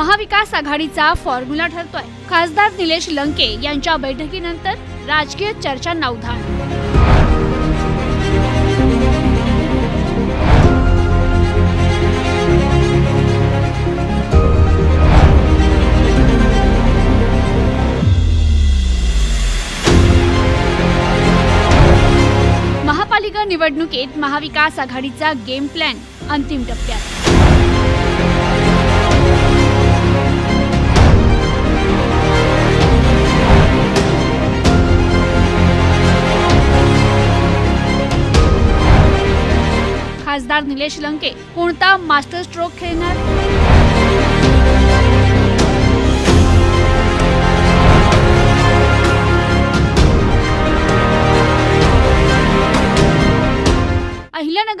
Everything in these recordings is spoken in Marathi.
महाविकास आघाडीचा फॉर्म्युला ठरतोय. खासदार निलेश लंके यांच्या बैठकीनंतर राजकीय चर्चांना उधाण. महापालिका निवडणुकीत महाविकास आघाडीचा गेम प्लॅन अंतिम टप्प्यात. खासदार निलेश लंके कोणता मास्टर स्ट्रोक खेळणार?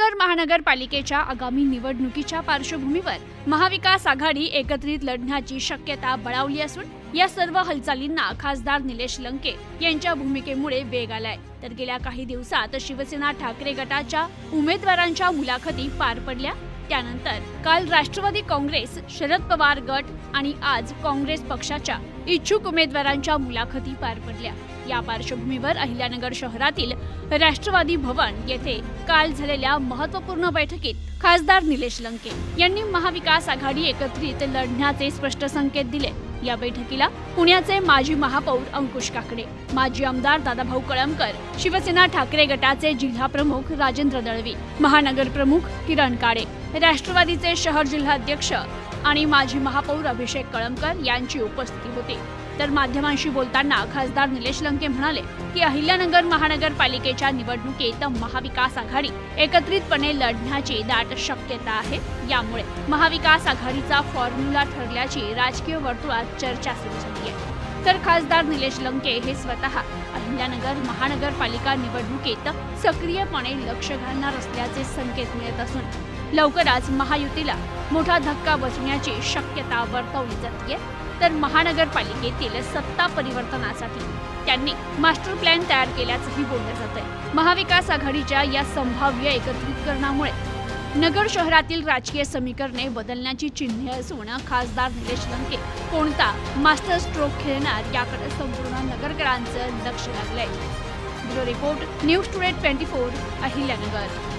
अहिल्यानगर महानगरपालिकेच्या आगामी निवडणुकीच्या पार्श्वभूमीवर महाविकास आघाडी एकत्रित लढण्याची शक्यता बळावली असून या सर्व हालचालींना खासदार निलेश लंके यांच्या भूमिकेमुळे वेग आलाय. तर गेल्या काही दिवसात शिवसेना ठाकरे गटाच्या उमेदवारांच्या मुलाखती पार पडल्या. त्यानंतर काल राष्ट्रवादी काँग्रेस शरद पवार गट आणि आज काँग्रेस पक्षाच्या इच्छुक उमेदवारांच्या मुलाखती पार पडल्या. या पार्श्वभूमीवर अहिल्यानगर शहरातील राष्ट्रवादी भवन येथे काल झालेल्या महत्त्वपूर्ण बैठकीत खासदार निलेश लंके यांनी महाविकास आघाडी एकत्रित लढण्याचे स्पष्ट संकेत दिले. या बैठकीला पुण्याचे माजी महापौर अंकुश काकडे माजी आमदार दादाभाऊ कळमकर शिवसेना ठाकरे गटाचे जिल्हा प्रमुख राजेंद्र दळवी महानगर प्रमुख किरण काळे राष्ट्रवादीचे शहर जिल्हाध्यक्ष आणि माजी महापौर अभिषेक कळमकर यांची उपस्थिती होती. तर माध्यमांशी बोलताना खासदार निलेश लंके म्हणाले की अहिल्यानगर महानगरपालिकेच्या निवडणुकीत महाविकास आघाडी एकत्रितपणे लढण्याची दाट शक्यता आहे. यामुळे महाविकास आघाडीचा फॉर्म्युला ठरल्याची राजकीय वर्तुळात चर्चा सुरू झाली आहे. तर खासदार निलेश लंके हे स्वतः अहिल्यानगर महानगरपालिका निवडणुकीत सक्रियपणे लक्ष घालणार असल्याचे संकेत मिळत असून लवकरच महायुतीला मोठा धक्का बसण्याची शक्यता वर्तवली जाते तर महानगरपालिकेतील सत्ता परिवर्तनासाठी त्यांनी मास्टर प्लॅन तयार केल्याचंही बोललं जात आहे महाविकास आघाडीच्या या संभाव्य एकत्रितकरणामुळे नगर शहरातील राजकीय समीकरणे बदलण्याची चिन्हे असून खासदार निलेश लंके कोणता मास्टर स्ट्रोक खेळणार याकडे संपूर्ण नगरकरांचं लक्ष लागलंय. Bureau report news today twenty four Ahilyanagar.